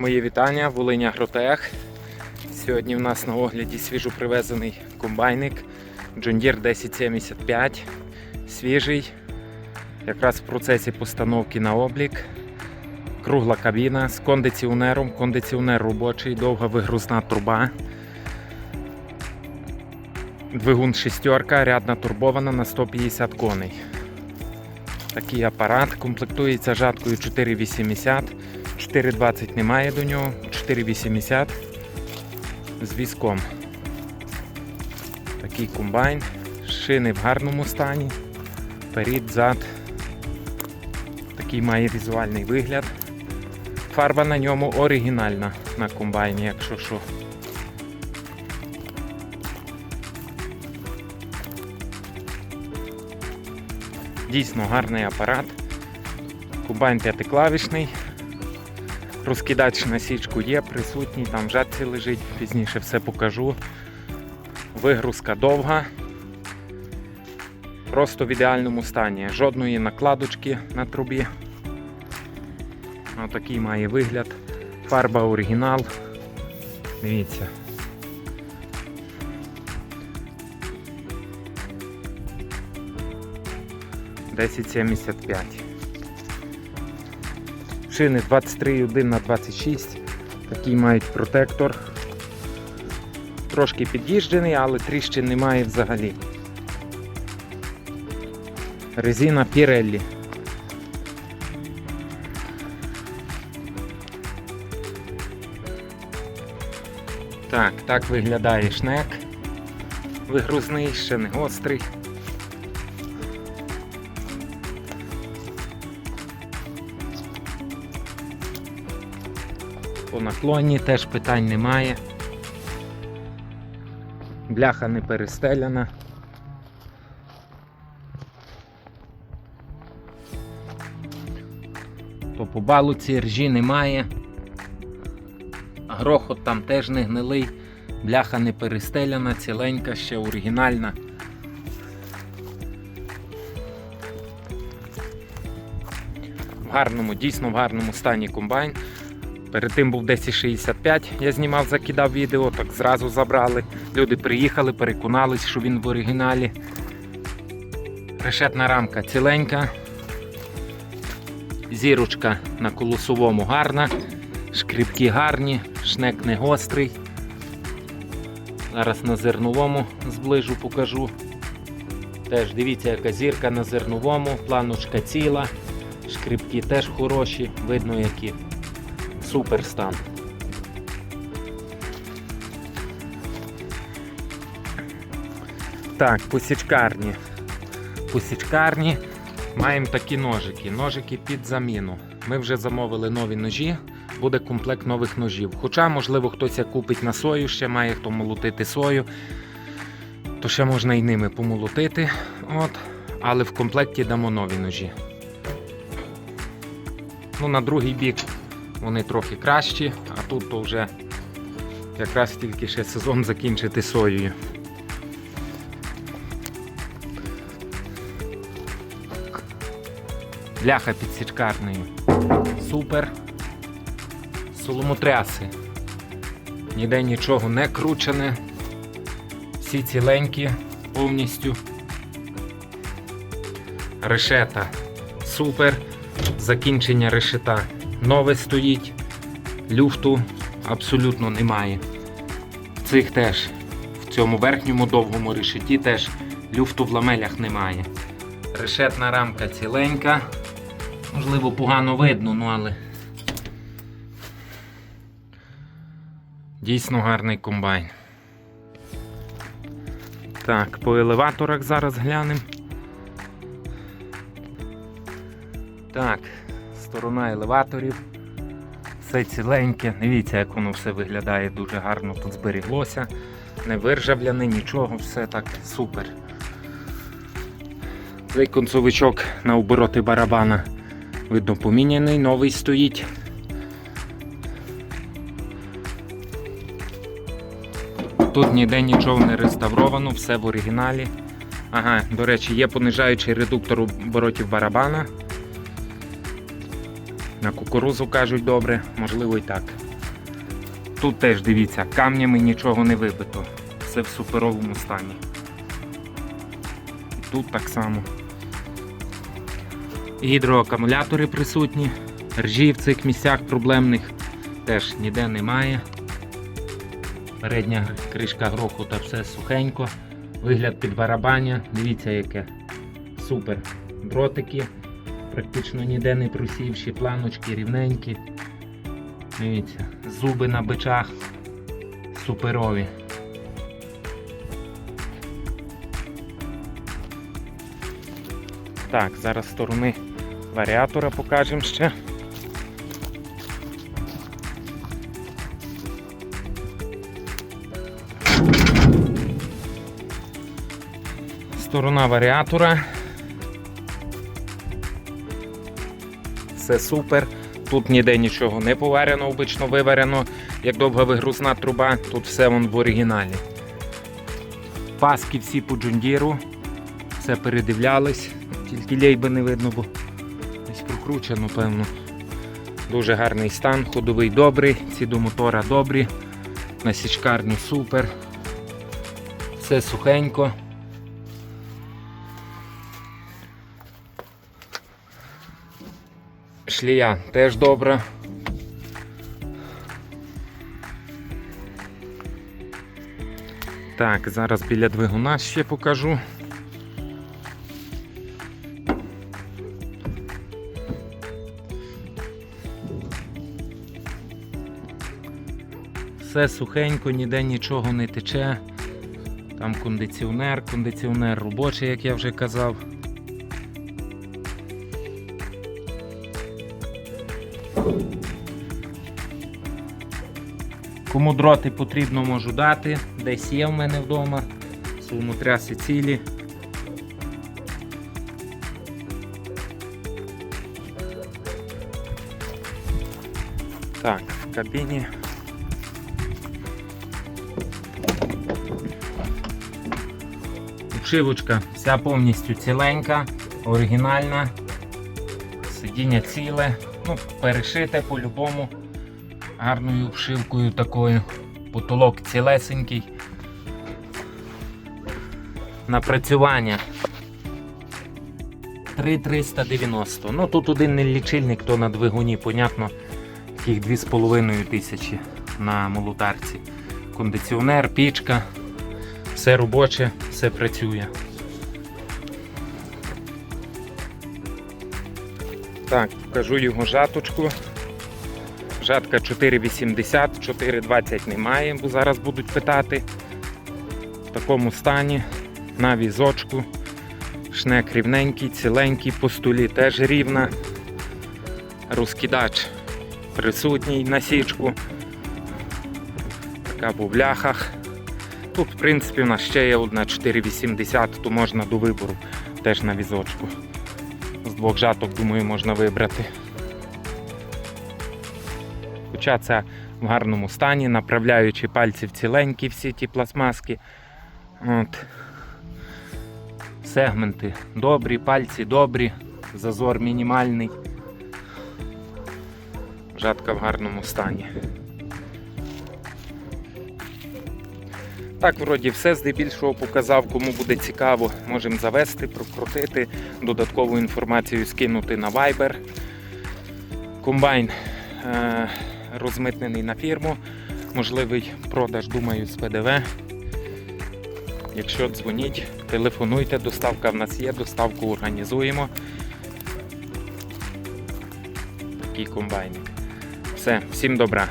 Мої вітання, Волиня Агротех. Сьогодні в нас на огляді свіжопривезений комбайник John Deere 1075. Свіжий, якраз в процесі постановки на облік. Кругла кабіна з кондиціонером, кондиціонер робочий, довга вигрузна труба. Двигун шістерка, рядна турбована на 150 коней. Такий апарат комплектується жаткою 480, 420 немає до нього, 480 з візком. Такий комбайн, шини в гарному стані, перед, зад. Такий має візуальний вигляд. Фарба на ньому оригінальна на комбайні, якщо що. Дійсно гарний апарат. Комбайн п'ятиклавішний. Розкидач на січку є, присутній, там в жатці лежить, пізніше все покажу. Вигрузка довга. Просто в ідеальному стані. Жодної накладочки на трубі. Отакий має вигляд. Фарба оригінал. Дивіться. Десять. Шини 23,1 на 26. Такий мають протектор. Трошки під'їжджений, але тріщин немає взагалі. Резина Pirelli. Так, так виглядає шнек. Вигрузний, ще не гострий. По наклоні теж питань немає. Бляха не перестеляна. То по балуці ржі немає. Грохот там теж не гнилий, бляха не перестеляна, ціленька, ще оригінальна. В гарному, дійсно в гарному стані комбайн. Перед тим був 1065, я знімав, закидав відео, так зразу забрали. Люди приїхали, переконались, що він в оригіналі. Решетна рамка ціленька. Зірочка на колосовому гарна, шкріпки гарні, шнек не гострий. Зараз на зерновому зближу покажу. Теж дивіться, яка зірка на зерновому, планочка ціла, шкріпки теж хороші, видно які. Супер стан. Так, по січкарні. По січкарні маємо такі ножики. Ножики під заміну. Ми вже замовили нові ножі, буде комплект нових ножів. Хоча, можливо, хтось купить на сою, ще має хто молотити сою, то ще можна і ними помолотити. От. Але в комплекті дамо нові ножі. Ну, на другий бік вони трохи кращі, а тут то вже якраз тільки ще сезон закінчити соєю. Бляха під січкарнею. Супер. Соломотряси. Ніде нічого не кручене. Всі ціленькі повністю. Решета. Супер. Закінчення решета. Нове стоїть. Люфту абсолютно немає. Цих теж. В цьому верхньому довгому решеті теж люфту в ламелях немає. Решетна рамка ціленька. Можливо, погано видно, ну але. Дійсно гарний комбайн. Так, по елеваторах зараз глянемо. Так, сторона елеваторів. Все ціленьке. Дивіться, як воно все виглядає дуже гарно тут зберіглося. Не виржавляне, нічого, все так супер. Цей концовичок на обороти барабана. Видно, поміняний, новий стоїть. Тут ніде нічого не реставровано, все в оригіналі. Ага, до речі, є понижаючий редуктор оборотів барабана. На кукурузу кажуть добре, можливо і так. Тут теж дивіться, камнями нічого не вибито. Все в суперовому стані. Тут так само. Гідроакумулятори присутні. Ржі в цих місцях проблемних теж ніде немає. Передня кришка грохута все сухенько. Вигляд під барабаня. Дивіться яке. Супер. Дротики. Практично ніде не просівші, планочки рівненькі. Дивіться, зуби на бичах суперові. Так, зараз сторони варіатора покажемо ще. Сторона варіатора. Все супер. Тут ніде нічого не поварено, обично виварено, як довга вигрузна труба, тут все вон в оригіналі. Паски всі по джундіру, все передивлялись, тільки лейби не видно, бо десь прокручено, певно. Дуже гарний стан, ходовий добрий, ці до мотора добрі, на січкарню супер. Все сухенько. Шлія теж добра. Так, зараз біля двигуна ще покажу. Все сухенько, ніде нічого не тече. Там кондиціонер, кондиціонер робочий, як я вже казав. Кому дроти потрібно, можу дати. Десь є в мене вдома. Сумотряси цілі. Так, в кабіні. Обшивочка вся повністю ціленька, оригінальна. Сидіння ціле, ну, перешите по-любому гарною обшивкою такою. Потолок цілесенький. Напрацювання 3390. Ну тут один не лічильник, то на двигуні, понятно, таких 2,5 тисячі на молотарці. Кондиціонер, пічка, все робоче, все працює. Так, покажу його жаточку. Жатка 4,80, 4,20 немає, бо зараз будуть питати. В такому стані, на візочку. Шнек рівненький, ціленький, по столі теж рівна. Розкидач присутній на січку. Така по бляхах. Тут, в принципі, у нас ще є одна 4,80, то можна до вибору теж на візочку. З двох жаток, думаю, можна вибрати. Хоча це в гарному стані, направляючи пальці в ціленькі всі ті пластмаски. От. Сегменти добрі, пальці добрі, зазор мінімальний. Жатка в гарному стані. Так, вроді все здебільшого показав, кому буде цікаво, можемо завести, прокрутити, додаткову інформацію скинути на Viber. Комбайн е- розмитнений на фірму, можливий продаж, думаю, з ПДВ. Якщо дзвоніть, телефонуйте, доставка в нас є, доставку організуємо. Такий комбайн. Все, всім добра.